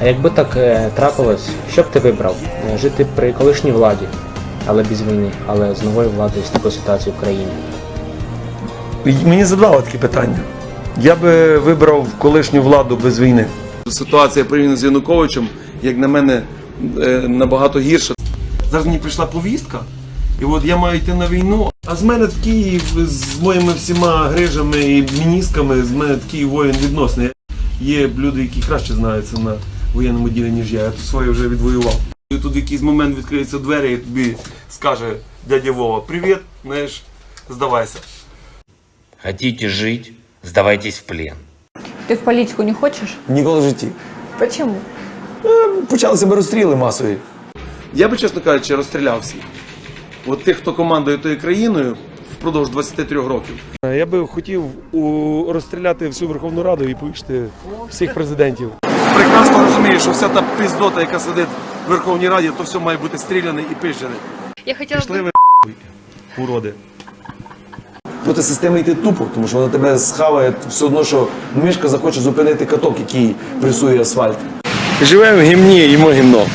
А якби так е, трапилось, що б ти вибрав? Е, Жити при колишній владі, але без війни, але з новою владою з такою ситуацією в країні. Мені задавали такі питання. Я би вибрав колишню владу без війни. Ситуація порівняно з Януковичем, як на мене, е, набагато гірша. Зараз мені прийшла повістка, і от я маю йти на війну. А з мене такий з моїми всіма грижами і міністками, з мене такий воїн відносний. Є люди, які краще знаються на воєнному ділі, ніж я. Я тут своє вже відвоював. І тут в якийсь момент відкриються двері і тобі скаже дядя Вова, привіт, знаєш, здавайся. Хотите жить? Сдавайтесь в плен. Ти в політику не хочеш? Ніколи в житті. Почему? Почали себе розстріли масові. Я би, чесно кажучи, розстріляв всіх. От тих, хто командує тою країною впродовж 23 років. Я би хотів у, розстріляти всю Верховну Раду і повішати всіх президентів. Прекрасно розумію, що вся та піздота, яка сидить в Верховній Раді, то все має бути стріляне і пижене. Я хотіла Пішли ви уроди. Проти системи йти тупо, тому що вона тебе схаває все одно, що мишка захоче зупинити каток, який пресує асфальт. Живемо в гімні, їмо гімно.